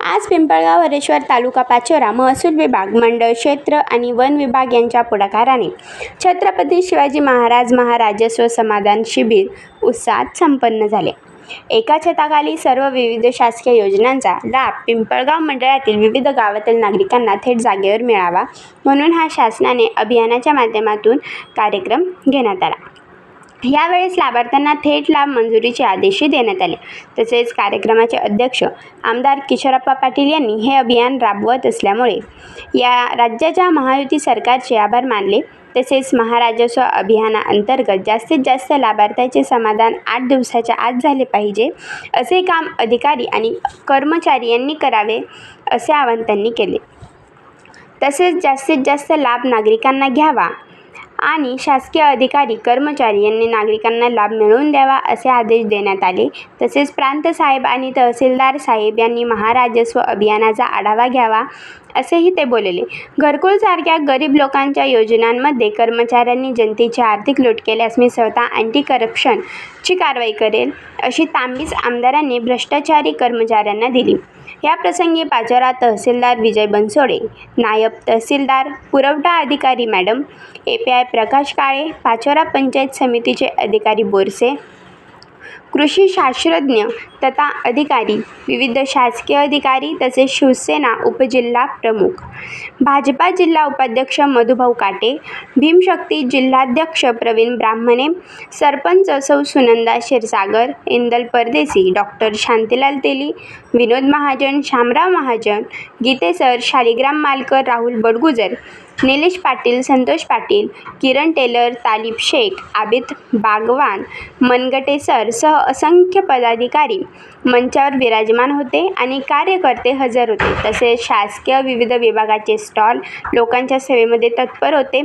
आज पिंपळगाव हरेश्वर तालुका पाचोरा महसूल विभाग मंडळ क्षेत्र आणि वन विभाग यांच्या पुढाकाराने छत्रपती शिवाजी महाराज महाराजस्व समाधान शिबिर उत्साहात संपन्न झाले. एका छताखाली सर्व विविध शासकीय योजनांचा लाभ पिंपळगाव मंडळातील विविध गावातील नागरिकांना थेट जागेवर मिळावा म्हणून हा शासनाने अभियानाच्या माध्यमातून कार्यक्रम घेण्यात आला. यावेळेस लाभार्थ्यांना थेट लाभ मंजुरीचे आदेशही देण्यात आले. तसेच कार्यक्रमाचे अध्यक्ष आमदार किशोरप्पा पाटील यांनी हे अभियान राबवत असल्यामुळे या राज्याच्या महायुती सरकारचे आभार मानले. तसेच महाराजस्व अभियानाअंतर्गत जास्तीत जास्त लाभार्थ्याचे समाधान आठ दिवसाच्या आत झाले पाहिजे असे काम अधिकारी आणि कर्मचारी यांनी करावे असे आवाहन त्यांनी केले. तसेच जास्तीत जास्त लाभ नागरिकांना घ्यावा आणि शासकीय अधिकारी कर्मचारी यांनी नागरिकांना लाभ मिळवून द्यावा असे आदेश देण्यात आले. तसेच प्रांत साहेब आणि तहसीलदार साहेब यांनी महाराजस्व अभियानाचा आढावा घ्यावा. असेही ते बोलले. घरकुलसारख्या गरीब लोकांच्या योजनांमध्ये कर्मचाऱ्यांनी जनतेची आर्थिक लूट केल्यास मी स्वतः अँटी करप्शनची कारवाई करेल अशी तांबीस आमदारांनी भ्रष्टाचारी कर्मचाऱ्यांना दिली. या प्रसंगी पाचोरा तहसीलदार विजय बनसोडे नायब तहसीलदार पुरवठा अधिकारी madam A P I Prakash Kale Pachora panchayat समितीचे अधिकारी बोरसे कृषी शास्त्रज्ञ तथा अधिकारी विविध शासकीय अधिकारी तसेच शिवसेना उपजिल्हा प्रमुख. भाजपा जिल्हा उपाध्यक्ष मधुभाऊ काटे भीमशक्ती जिल्हाध्यक्ष प्रवीण ब्राह्मणे सरपंच सौ Sunanda Kshirsagar Indal Pardeshi doctor Shantilal Teli Vinod Mahajan Shamrao Mahajan Gite sir Shaligram Malkar Rahul Badgujar Nilesh Patil Santosh Patil Kiran Tailor Talib Shaikh Abid Bagwan Managate sir सह असंख्य पदाधिकारी मंचावर विराजमान होते आणि कार्यकर्ते हजर होते. तसेच शासकीय विविध विभागाचे स्टॉल लोकांच्या सेवेमध्ये तत्पर होते.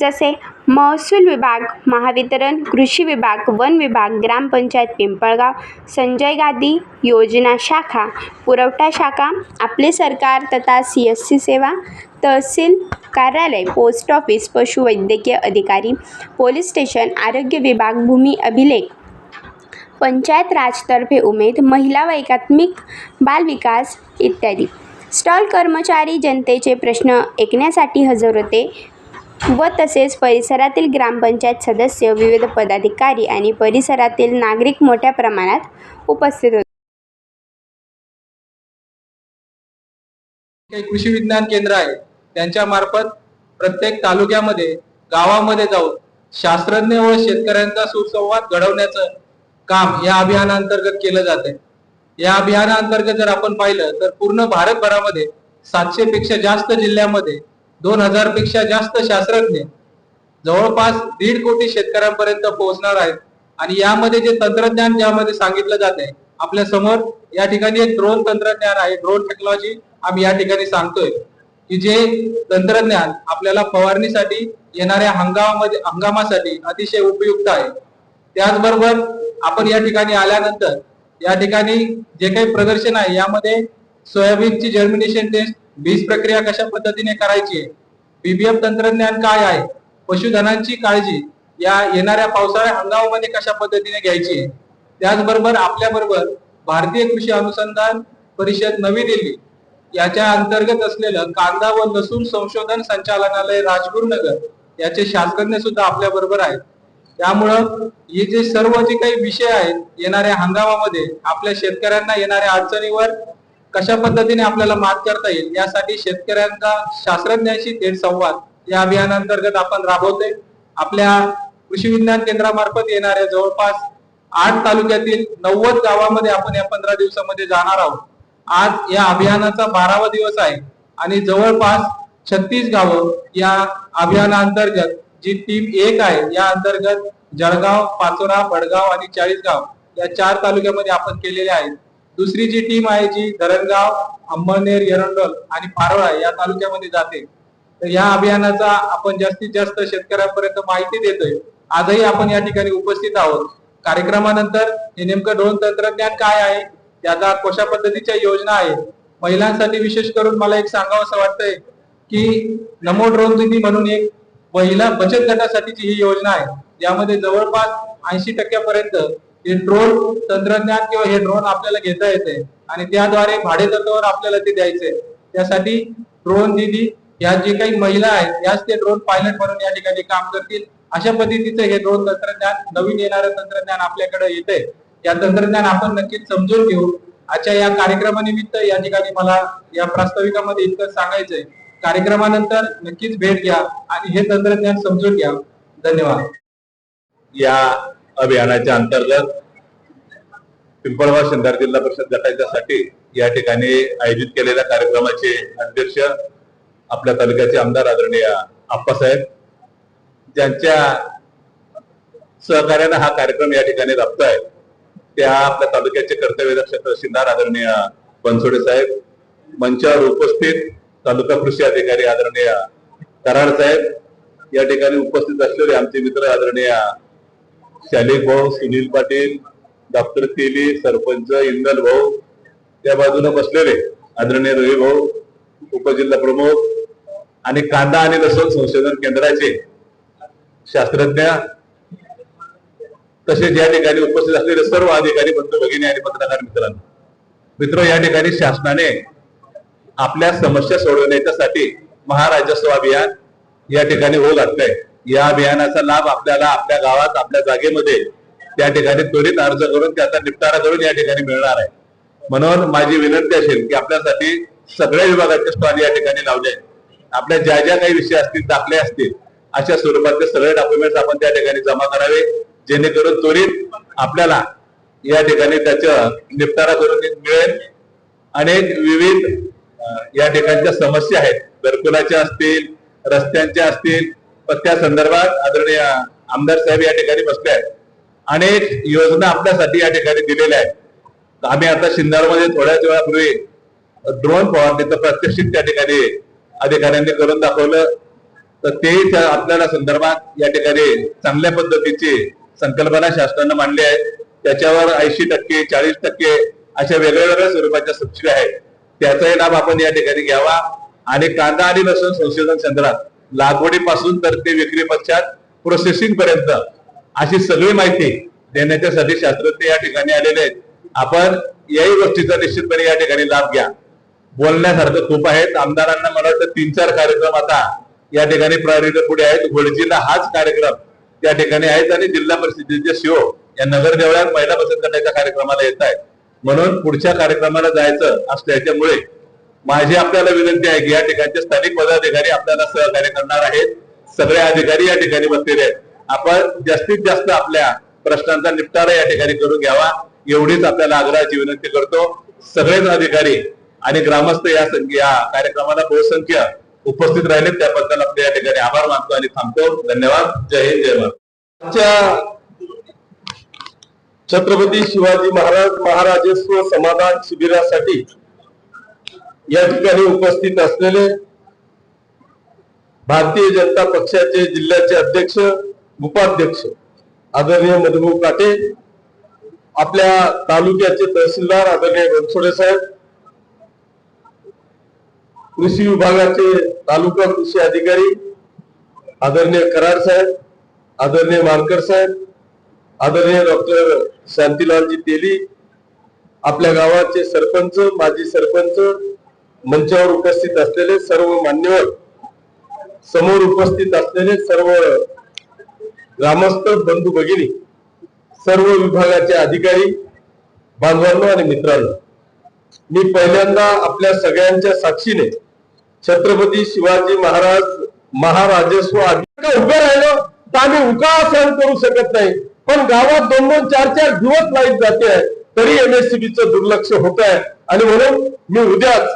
जसे महसूल विभाग महावितरण कृषी विभाग वन विभाग ग्रामपंचायत पिंपळगाव संजय गादी योजना शाखा पुरवठा शाखा आपले सरकार तथा सी एस सी सेवा तहसील कार्यालय पोस्ट ऑफिस पशुवैद्यकीय अधिकारी पोलीस स्टेशन आरोग्य विभाग भूमी अभिलेख. पंचायत राजतर्फे उमेद महिला व एकात्मिक बालविकास इत्यादी. स्टॉल कर्मचारी जनतेचे प्रश्न ऐकण्यासाठी हजर होते व तसेच परिसरातील ग्रामपंचायत सदस्य विविध पदाधिकारी आणि परिसरातील नागरिक मोठ्या प्रमाणात उपस्थित होते. काही कृषी विज्ञान केंद्र आहे. त्यांच्या मार्फत प्रत्येक तालुक्यामध्ये गावामध्ये जाऊन शास्त्रज्ञ व शेतकऱ्यांचा सुसंवाद घडवण्याचं काम या अभियानांतर्गत केलं जाते या अभियानांतर्गत जर आपण पाहिलं तर पूर्ण भारतभरामध्ये सातशे पेक्षा जास्त जिल्ह्यामध्ये दोन हजारपेक्षा जास्त शास्त्रज्ञ जवळपास दीड कोटी शेतकऱ्यांपर्यंत पोहोचणार आहेत. आणि यामध्ये जे तंत्रज्ञान ज्यामध्ये सांगितलं जाते आपल्यासमोर या ठिकाणी एक ड्रोन तंत्रज्ञान आहे ड्रोन टेक्नॉलॉजी आम्ही या ठिकाणी सांगतोय. की जे तंत्रज्ञान आपल्याला फवारणीसाठी येणाऱ्या हंगामामध्ये हंगामासाठी अतिशय उपयुक्त आहे. त्याचबरोबर आपण या ठिकाणी आल्यानंतर या ठिकाणी जे काही प्रदर्शन आहे यामध्ये सोयाबीनची जर्मिनेशन टेस्ट बीज प्रक्रिया कशा पद्धतीने करायची आहे बीबीएफ तंत्रज्ञान काय आहे पशुधनांची काळजी या येणाऱ्या पावसाळ्या हंगामामध्ये कशा पद्धतीने घ्यायची आहे. त्याचबरोबर आपल्याबरोबर भारतीय कृषी अनुसंधान परिषद नवी दिल्ली याच्या अंतर्गत असलेलं कांदा व लसूण संशोधन संचालनालय राजगुरुनगर याचे शास्त्रज्ञ सुद्धा आपल्या बरोबर आहेत. त्यामुळं हे जे सर्व जे काही विषय आहेत येणाऱ्या हंगामामध्ये आपल्या शेतकऱ्यांना येणाऱ्या अडचणीवर कशा पद्धतीने आपल्याला मात करता येईल यासाठी शेतकऱ्यांचा शास्त्रज्ञांशी थेट संवाद या अभियानांतर्गत आपण राबवतोय. आपल्या कृषी विज्ञान केंद्रामार्फत येणाऱ्या जवळपास आठ तालुक्यातील नव्वद गावामध्ये आपण या पंधरा दिवसामध्ये जाणार आहोत. आज या अभियानाचा बारावा दिवस आहे. आणि जवळपास छत्तीस गावं या अभियानाअंतर्गत जी टीम एक आहे या अंतर्गत जळगाव पाचोरा बडगाव आणि चाळीसगाव या चार तालुक्यामध्ये आपण केलेले आहेत. दुसरी जी टीम आहे जी धरणगाव अंबळनेर एरंडोल आणि पारोळा या तालुक्यामध्ये जाते. तर या अभियानाचा आपण जास्तीत जास्त शेतकऱ्यांपर्यंत माहिती देतोय. आजही आपण या ठिकाणी उपस्थित आहोत. कार्यक्रमानंतर हे नेमकं ड्रोन तंत्रज्ञान काय आहे? याचा कशा पद्धतीच्या योजना आहेत महिलांसाठी विशेष करून मला एक सांगावं असं वाटतंय की नमो ड्रोन दिदी म्हणून एक महिला बचत गटासाठीची ही योजना आहे. यामध्ये जवळपास ऐंशी टक्क्यापर्यंत हे ड्रोन तंत्रज्ञान किंवा हे ड्रोन आपल्याला घेता येते आणि त्याद्वारे भाडेतत्वावर आपल्याला ते द्यायचे त्यासाठी ड्रोन दिदी या जे काही महिला आहेत याच ते ड्रोन पायलट म्हणून या ठिकाणी काम करतील. अशा पद्धतीचं हे ड्रोन तंत्रज्ञान नवीन येणारं तंत्रज्ञान आपल्याकडे येते या तंत्रज्ञान आपण नक्कीच समजून घेऊ. आजच्या या कार्यक्रमानिमित्त या ठिकाणी मला या प्रास्ताविकामध्ये इतकं सांगायचंय. कार्यक्रमानंतर नक्कीच भेट घ्या आणि हे तंत्रज्ञान समजून घ्या. धन्यवाद. या अभियानाच्या अंतर्गत पिंपळगाव शंभर जिल्हा परिषद गटाच्यासाठी या ठिकाणी आयोजित केलेल्या कार्यक्रमाचे अध्यक्ष आपल्या तालुक्याचे आमदार आदरणीय आप्पासाहेब ज्यांच्या सहकार्यानं हा कार्यक्रम या ठिकाणी राबतोय. त्या आपल्या तालुक्याचे कर्तव्यदक्ष तहसीलदार आदरणीय बनसोडे साहेब मंचावर उपस्थित तालुका कृषी अधिकारी आदरणीय कराड साहेब या ठिकाणी उपस्थित असलेले आमचे मित्र आदरणीय शालिक भाऊ सुनील पाटील डॉक्टर तेली सरपंच इंदल भाऊ त्या बाजूने बसलेले आदरणीय रवी भाऊ उपजिल्हा प्रमुख आणि कांदा आणि लसूण संशोधन केंद्राचे शास्त्रज्ञ तसेच या ठिकाणी उपस्थित असलेले सर्व अधिकारी बंधू भगिनी आणि पत्रकार मित्रांनो मित्र या ठिकाणी शासनाने आपल्या समस्या सोडवण्याच्यासाठी महाराजस्व अभियान या ठिकाणी होऊ लागतंय. या अभियानाचा लाभ आपल्याला आपल्या गावात आपल्या जागेमध्ये त्या ठिकाणी त्वरित अर्ज करून त्याचा निपटारा करून या ठिकाणी मिळणार आहे. म्हणून माझी विनंती असेल की आपल्यासाठी सगळ्या विभागाचे स्टॉल या ठिकाणी लावले आपल्या ज्या ज्या काही विषय असतील दाखले असतील अशा स्वरूपातले सगळे डॉक्युमेंट्स आपण त्या ठिकाणी जमा करावे. जेणेकरून त्वरित आपल्याला या ठिकाणी त्याचं निपटारा करून मिळेल. अनेक विविध या ठिकाणच्या समस्या आहेत. घरकुलाच्या असतील रस्त्यांच्या असतील पण त्या संदर्भात आदरणीय आमदार साहेब या ठिकाणी बसले आहेत. अनेक योजना आपल्यासाठी या ठिकाणी दिलेल्या आहेत. आम्ही आता शिंदारमध्ये थोड्याच वेळापूर्वी ड्रोन फवारणीचं प्रात्यक्षिक त्या ठिकाणी अधिकाऱ्यांनी करून दाखवलं. तर ते आपल्याला संदर्भात या ठिकाणी चांगल्या पद्धतीची संकल्पना शासनानं मांडली आहे. त्याच्यावर ऐंशी टक्के चाळीस टक्के अशा वेगळ्या वेगळ्या स्वरूपाच्या सबसिडी आहेत. त्याचाही लाभ आपण या ठिकाणी घ्यावा. आणि कांदा आणि लसूण संशोधन केंद्रात लागवडीपासून तर ते विक्री पश्चात प्रोसेसिंग पर्यंत अशी सगळी माहिती देण्याच्यासाठी शास्त्रज्ञ या ठिकाणी आलेले आहेत. आपण याही गोष्टीचा निश्चितपणे या ठिकाणी लाभ घ्या. बोलण्यासारखं खूप आहेत. आमदारांना मला वाटतं तीन चार कार्यक्रम आता या ठिकाणी प्रायोरिटी पुढे आहेत. गोडजीला हाच कार्यक्रम त्या ठिकाणी आहेत आणि जिल्हा परिषदेचे सीओ या नगर देवळात महिला बचत गटाच्या कार्यक्रमाला येत आहेत. म्हणून पुढच्या कार्यक्रमाला जायचं असल्याच्यामुळे माझी आपल्याला विनंती आहे की या ठिकाणचे स्थानिक पदाधिकारी आपल्याला सहकार्य करणार आहेत. सगळे अधिकारी या ठिकाणी बसलेले आहेत. आपण जास्तीत जास्त आपल्या प्रश्नांचा निपटारा या ठिकाणी करून घ्यावा. एवढीच आपल्याला आग्रहाची विनंती करतो. सगळेच अधिकारी आणि ग्रामस्थ या संख्या कार्यक्रमाला बहुसंख्य उपस्थित राहिले त्याबद्दल आपल्या या ठिकाणी आभार मानतो आणि थांबतो. धन्यवाद. जय हिंद जय महाराज आजच्या छत्रपती शिवाजी महाराज महाराजस्व समाधान शिबिरासाठी या ठिकाणी उपस्थित असलेले भारतीय जनता पक्षाचे जिल्ह्याचे अध्यक्ष उपाध्यक्ष आदरणीय मधुभाऊ काटे आपल्या तालुक्याचे तहसीलदार आदरणीय बनसोडे साहेब कृषी विभागाचे तालुका कृषी अधिकारी आदरणीय कराड साहेब आदरणीय मानकर साहेब आदरणीय डॉक्टर शांतीलालजी तेली आपल्या गावाचे सरपंच माजी सरपंच मंचावर उपस्थित असलेले सर्व मान्यवर समोर उपस्थित असलेले सर्व ग्रामस्थ बंधू भगिनी सर्व विभागाचे अधिकारी बांधवांनो आणि मित्रांनो मी पहिल्यांदा आपल्या सगळ्यांच्या साक्षीने छत्रपती शिवाजी महाराज महाराजस्व उभं राहिलो तर आम्ही उका सहन करू शकत नाही. पण गावात दोन दोन चार चार दिवस लाइट जाते आहे तरी एमएससीबीचं दुर्लक्ष होत आहे. आणि म्हणून मी उद्याच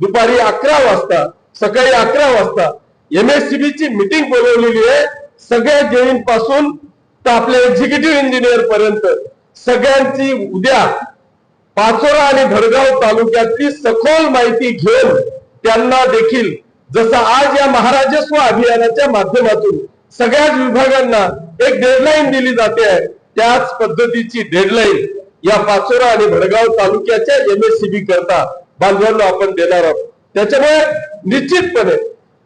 दुपारी अकरा वाजता सकाळी अकरा वाजता एमएससीबी ची मिटिंग बोलवलेली आहे. सगळ्या जैनपासून तर आपल्या एक्झिक्युटिव्ह इंजिनियर पर्यंत सगळ्यांची उद्या पाचोरा आणि धडगाव तालुक्यातली सखोल माहिती घेऊन त्यांना देखील जसं आज या महाराजस्व अभियानाच्या माध्यमातून सगळ्याच विभागांना एक डेडलाईन दिली जाते आहे त्याच पद्धतीची डेडलाईन या पाचोरा आणि भडगाव तालुक्याच्या एमएससीबी करता बांधवांना आपण देणार आहोत. त्याच्यामुळे निश्चितपणे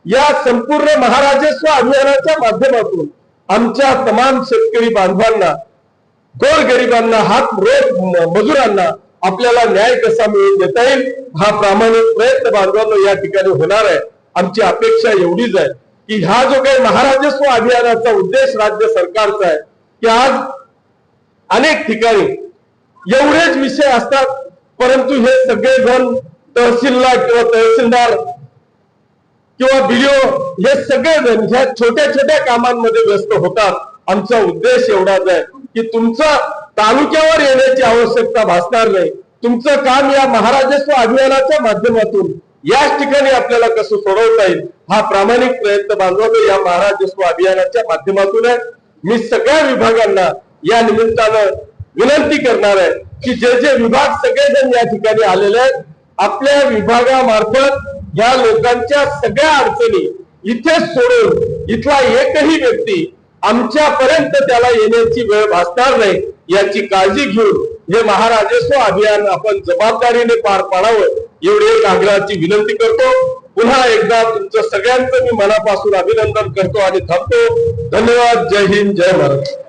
या संपूर्ण महाराजस्व अभियानाच्या माध्यमातून आमच्या तमाम शेतकरी बांधवांना गोरगरिबांना हात रोज मजुरांना आपल्याला न्याय कसा मिळवून देता येईल? हा प्रामाणिक प्रयत्न बांधवांनो या ठिकाणी होणार आहे. आमची अपेक्षा एवढीच आहे की हा जो काही महाराजस्व अभियानाचा उद्देश राज्य सरकारचा आहे की आज अनेक ठिकाणी एवढेच विषय असतात परंतु हे सगळेजण तहसीलला किंवा तहसीलदार किंवा बीडीओ हे सगळेजण ह्या छोट्या छोट्या कामांमध्ये व्यस्त होतात. आमचा उद्देश एवढाच आहे की तुमचा तालुक्यावर येण्याची आवश्यकता भासणार नाही. तुमचं काम या महाराजस्व अभियानाच्या माध्यमातून याच ठिकाणी आपल्याला कसं सोडवता येईल हा प्रामाणिक प्रयत्न बांधवावे या महाराजस्व अभियानाच्या माध्यमातून आहे. मी सगळ्या विभागांना या निमित्तानं विनंती करणार आहे की जे जे विभाग सगळेजण या ठिकाणी आलेले आहेत आपल्या विभागामार्फत या लोकांच्या सगळ्या अडचणी इथे सोडून इथला एकही व्यक्ती आमच्यापर्यंत त्याला येण्याची वेळ भासणार नाही. याची काळजी घेऊन हे महाराजस्व अभियान आपण जबाबदारीने पार पाडावं एवढी एक आग्रहाची विनंती करतो. पुन्हा एकदा तुमचं सगळ्यांचं मी मनापासून अभिनंदन करतो आणि थांबतो. धन्यवाद. जय हिंद. जय भारत.